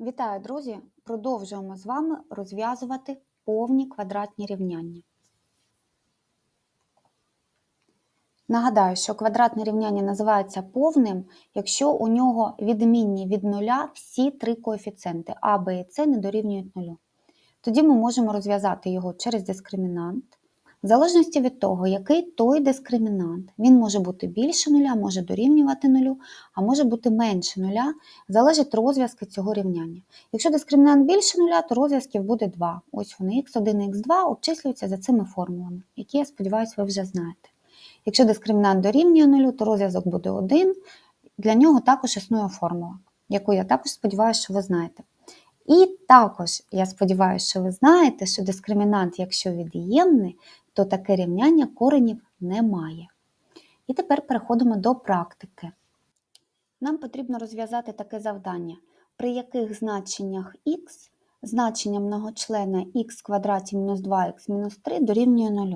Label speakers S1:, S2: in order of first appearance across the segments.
S1: Вітаю, друзі! Продовжуємо з вами розв'язувати повні квадратні рівняння. Нагадаю, що квадратне рівняння називається повним, якщо у нього відмінні від нуля всі три коефіцієнти а, Б і С не дорівнюють нулю. Тоді ми можемо розв'язати його через дискримінант. В залежності від того, який той дискримінант, він може бути більше нуля, може дорівнювати нулю, а може бути менше нуля, залежить розв'язки цього рівняння. Якщо дискримінант більше нуля, то розв'язків буде 2. Ось вони x1 і x2 обчислюються за цими формулами, які, я сподіваюся, ви вже знаєте. Якщо дискримінант дорівнює нулю, то розв'язок буде 1. Для нього також існує формула, яку я також сподіваюся, що ви знаєте. І також я сподіваюся, що ви знаєте, що дискримінант, якщо від'ємний, то таке рівняння коренів немає. І тепер переходимо до практики. Нам потрібно розв'язати таке завдання, при яких значеннях х значення многочлена х квадраті мінус 2х мінус 3 дорівнює 0.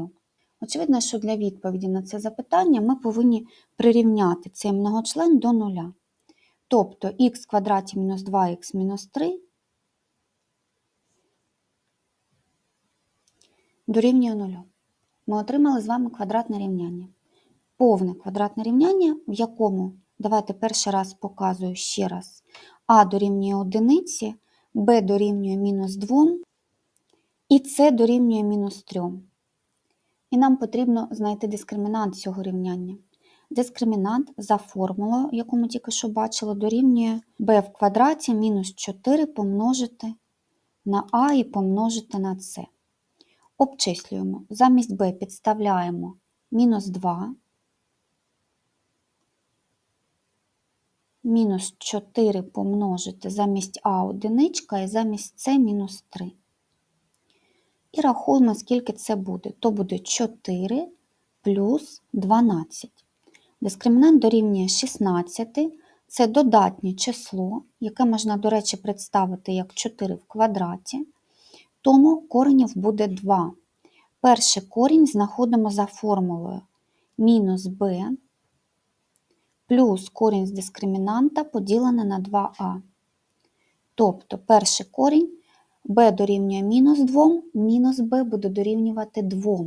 S1: Очевидно, що для відповіді на це запитання ми повинні прирівняти цей многочлен до нуля. Тобто х квадраті мінус 2х мінус 3 дорівнює 0. Ми отримали з вами квадратне рівняння. Повне квадратне рівняння, в якому, давайте перший раз показую ще раз, а дорівнює 1, b дорівнює мінус 2 і c дорівнює мінус 3. І нам потрібно знайти дискримінант цього рівняння. Дискримінант за формулою, яку ми тільки що бачили, дорівнює b в квадраті мінус 4 помножити на а і помножити на c. Обчислюємо. Замість b підставляємо мінус 2, мінус 4 помножити замість а одиничка і замість c мінус 3. І рахуємо, скільки це буде. То буде 4 плюс 12. Дискримінант дорівнює 16. Це додатнє число, яке можна, до речі, представити як 4 в квадраті. Тому коренів буде 2. Перший корінь знаходимо за формулою мінус b плюс корінь з дискримінанта поділене на 2а. Тобто перший корінь b дорівнює мінус 2, мінус b буде дорівнювати 2.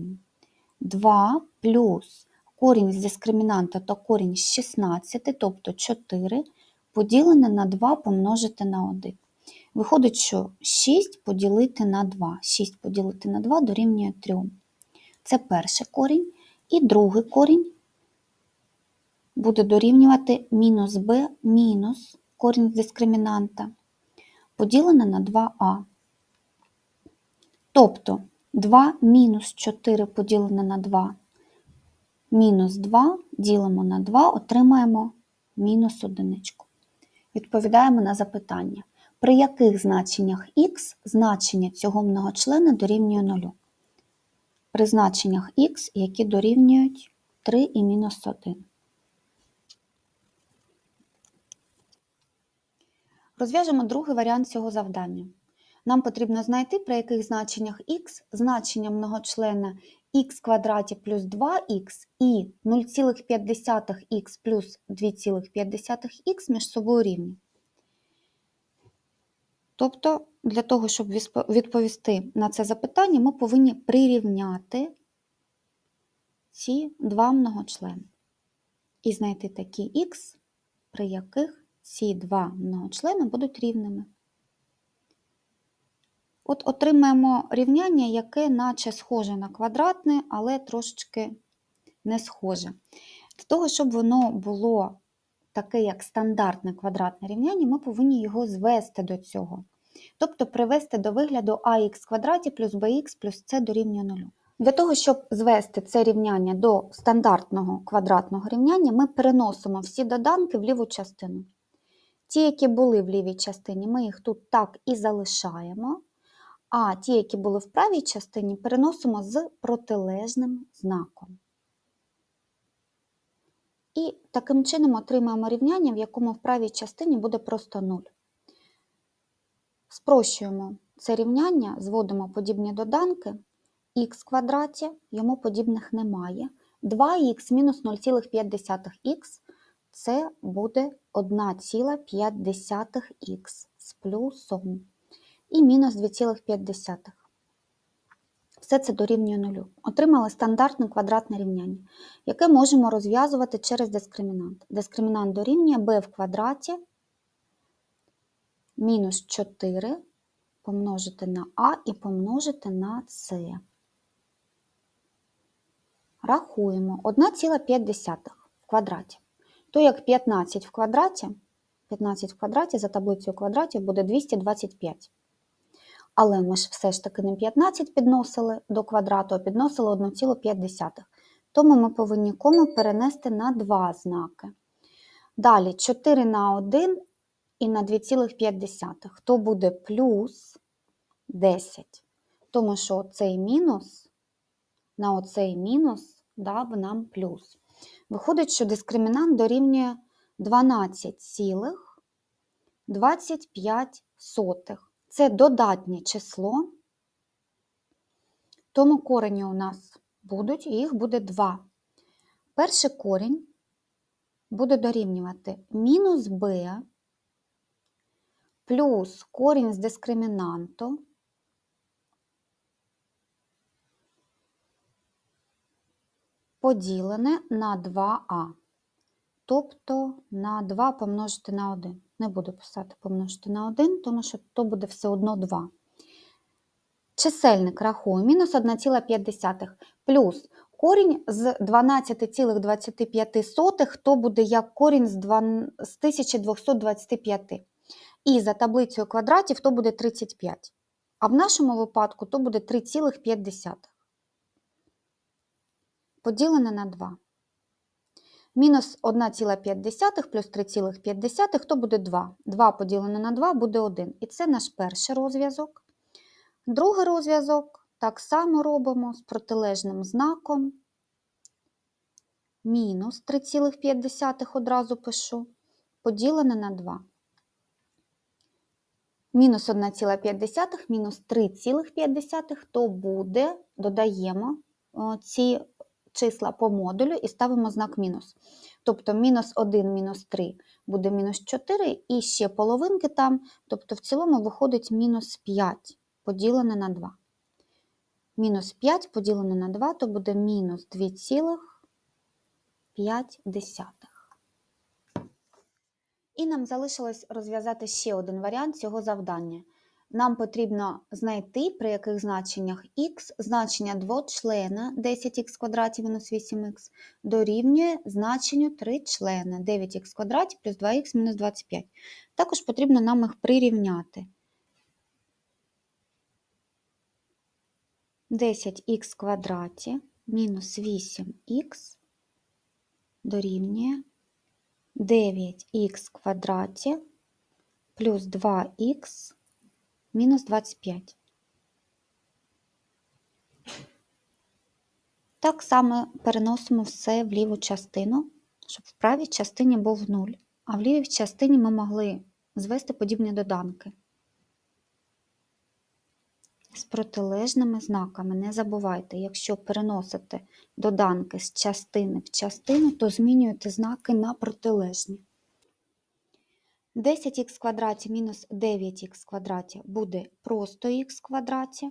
S1: 2 плюс корінь з дискримінанта то корінь з 16, тобто 4, поділене на 2 помножити на 1. Виходить, що 6 поділити на 2. 6 поділити на 2 дорівнює 3. Це перший корінь. І другий корінь буде дорівнювати мінус b мінус корінь дискримінанта, поділене на 2а. Тобто 2 мінус 4 поділене на 2, мінус 2 ділимо на 2, отримаємо мінус одиничку. Відповідаємо на запитання при яких значеннях х значення цього многочлена дорівнює 0. При значеннях х, які дорівнюють 3 і мінус 1. Розв'яжемо другий варіант цього завдання. Нам потрібно знайти, при яких значеннях х значення многочлена х квадраті плюс 2х і 0,5х плюс 2,5х між собою рівні. Тобто, для того, щоб відповісти на це запитання, ми повинні прирівняти ці два многочлени і знайти такі х, при яких ці два многочлени будуть рівними. От отримаємо рівняння, яке наче схоже на квадратне, але трошечки не схоже. Для того, щоб воно було таке, як стандартне квадратне рівняння, ми повинні його звести до цього. Тобто привести до вигляду ax квадраті плюс bx плюс c дорівнює 0. Для того, щоб звести це рівняння до стандартного квадратного рівняння, ми переносимо всі доданки в ліву частину. Ті, які були в лівій частині, ми їх тут так і залишаємо, а ті, які були в правій частині, переносимо з протилежним знаком. І таким чином отримаємо рівняння, в якому в правій частині буде просто 0. Спрощуємо це рівняння, зводимо подібні доданки, х квадраті, йому подібних немає. 2х мінус 0,5х це буде 1,5х. з плюсом і мінус 2,5. Все це дорівнює нулю. Отримали стандартне квадратне рівняння, яке можемо розв'язувати через дискримінант. Дискримінант дорівнює b в квадраті мінус 4 помножити на а і помножити на c. Рахуємо 1,5 в квадраті. То як 15 в квадраті, 15 в квадраті за таблицею квадратів буде 225. Але ми ж все ж таки не 15 підносили до квадрату, а підносили 1,5. Тому ми повинні кому перенести на два знаки. Далі 4 на 1 і на 2,5. То буде плюс 10. Тому що цей мінус на оцей мінус дав нам плюс. Виходить, що дискримінант дорівнює 12,25. Це додатнє число, тому корені у нас будуть, і їх буде 2. Перший корінь буде дорівнювати мінус b плюс корінь з дискримінанту поділене на 2а. Тобто на 2 помножити на 1. Не буду писати помножити на 1, тому що то буде все одно 2. Чисельник рахую мінус 1,5 плюс корінь з 12,25, то буде як корінь з 1225. І за таблицею квадратів то буде 35. А в нашому випадку то буде 3,5. Поділене на 2. Мінус 1,5 плюс 3,5, то буде 2. 2 поділене на 2 буде 1. І це наш перший розв'язок. Другий розв'язок так само робимо з протилежним знаком. Мінус 3,5 одразу пишу, поділене на 2. Мінус 1,5 мінус 3,5, то буде, додаємо ці числа по модулю і ставимо знак мінус. Тобто мінус 1, мінус 3 буде мінус 4, і ще половинки там, тобто в цілому виходить мінус 5 поділене на 2. Мінус 5 поділене на 2, то буде мінус 2,5. І нам залишилось розв'язати ще один варіант цього завдання. Нам потрібно знайти, при яких значеннях х значення двочлена 10х квадраті мінус 8х дорівнює значенню тричлена 9х квадраті плюс 2х мінус 25. Також потрібно нам їх прирівняти. 10х квадраті мінус 8х дорівнює 9х квадраті плюс 2х мінус 25. Так само переносимо все в ліву частину, щоб в правій частині був 0, а в лівій частині ми могли звести подібні доданки з протилежними знаками. Не забувайте, якщо переносите доданки з частини в частину, то змінюєте знаки на протилежні. 10х квадраті мінус 9х квадраті буде просто х квадраті.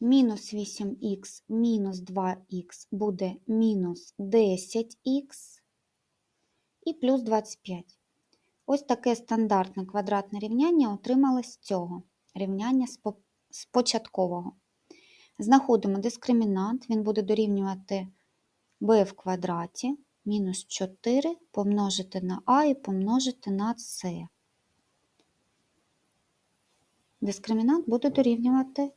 S1: Мінус 8х мінус 2х буде мінус 10х і плюс 25. Ось таке стандартне квадратне рівняння отримали з цього рівняння з початкового. Знаходимо дискримінант, він буде дорівнювати b в квадраті мінус 4 помножити на а і помножити на С. Дискримінант буде дорівнювати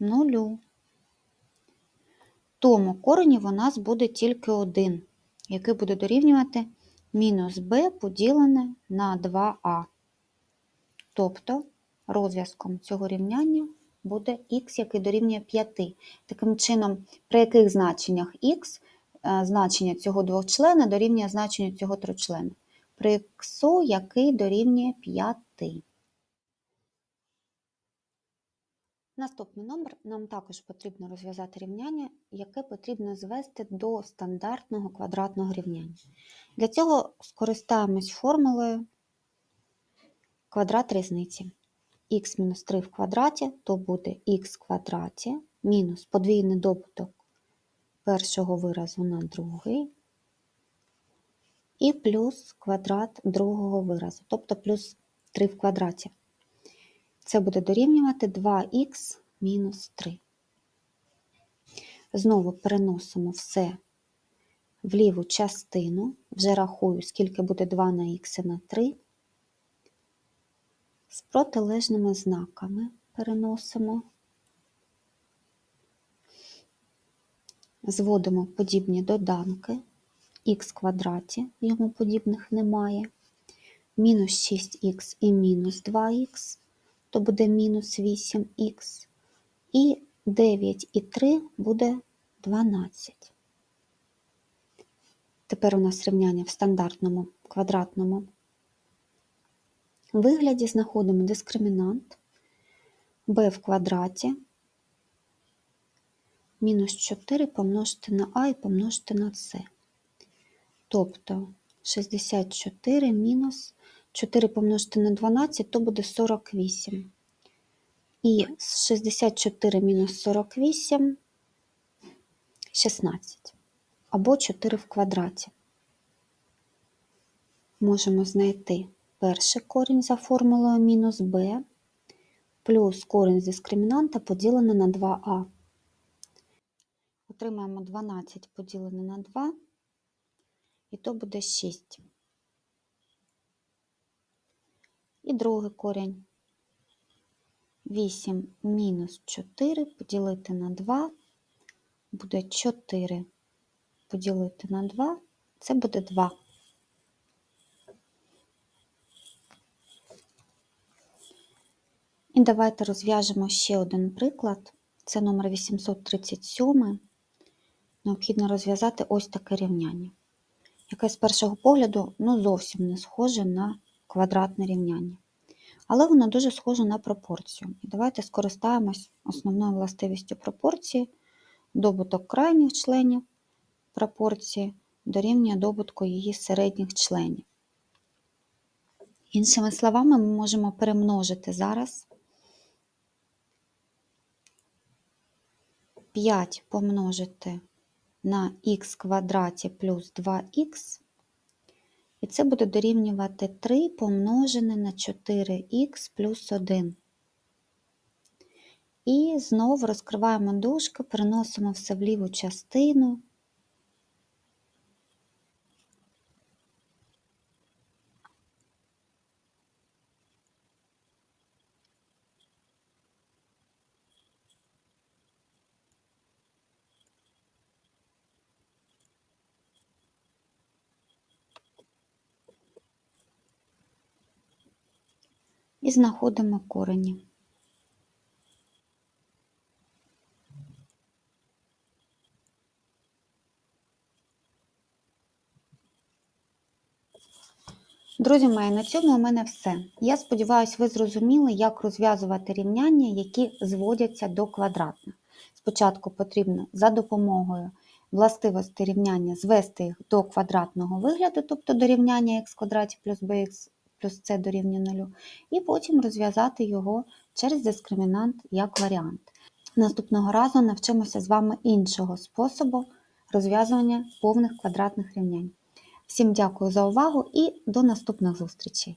S1: нулю. Тому коренів у нас буде тільки один, який буде дорівнювати мінус b поділене на 2а. Тобто розв'язком цього рівняння буде х, який дорівнює 5. Таким чином, при яких значеннях х Е, значення цього двочлена дорівнює значенню цього тричлена. При х, який дорівнює 5. Наступний номер нам також потрібно розв'язати рівняння, яке потрібно звести до стандартного квадратного рівняння. Для цього скористаємось формулою квадрат різниці. Х мінус 3 в квадраті, то буде х в квадраті мінус подвійний добуток першого виразу на другий і плюс квадрат другого виразу, тобто плюс 3 в квадраті. Це буде дорівнювати 2х мінус 3. Знову переносимо все в ліву частину, вже рахую, скільки буде 2 на х і на 3. З протилежними знаками переносимо, зводимо подібні доданки, х квадраті, йому подібних немає, мінус 6х і мінус 2х, то буде мінус 8х, і 9 і 3 буде 12. Тепер у нас рівняння в стандартному квадратному вигляді знаходимо дискримінант b в квадраті мінус 4 помножити на а і помножити на c. Тобто 64 мінус 4 помножити на 12, то буде 48. І 64 мінус 48 16 або 4 в квадраті. Можемо знайти перший корінь за формулою мінус b плюс корінь з дискримінанта поділене на 2а. Отримаємо 12 поділене на 2, і то буде 6. І другий корінь 8 мінус 4 поділити на 2 буде 4 поділити на 2, це буде 2. І давайте розв'яжемо ще один приклад. Це номер 837. Необхідно розв'язати ось таке рівняння, яке з першого погляду ну, зовсім не схоже на квадратне рівняння. Але воно дуже схоже на пропорцію. І давайте скористаємось основною властивістю пропорції, добуток крайніх членів пропорції дорівнює добутку її середніх членів. Іншими словами, ми можемо перемножити зараз 5 помножити на х квадраті плюс 2х, і це буде дорівнювати 3 помножене на 4х плюс 1. І знову розкриваємо дужки, переносимо все в ліву частину. І знаходимо корені. Друзі мої, на цьому у мене все. Я сподіваюся, ви зрозуміли, як розв'язувати рівняння, які зводяться до квадратних. Спочатку потрібно за допомогою властивості рівняння звести їх до квадратного вигляду, тобто до рівняння х квадраті плюс bx плюс c дорівнює 0, і потім розв'язати його через дискримінант як варіант. Наступного разу навчимося з вами іншого способу розв'язування повних квадратних рівнянь. Всім дякую за увагу і до наступних зустрічей!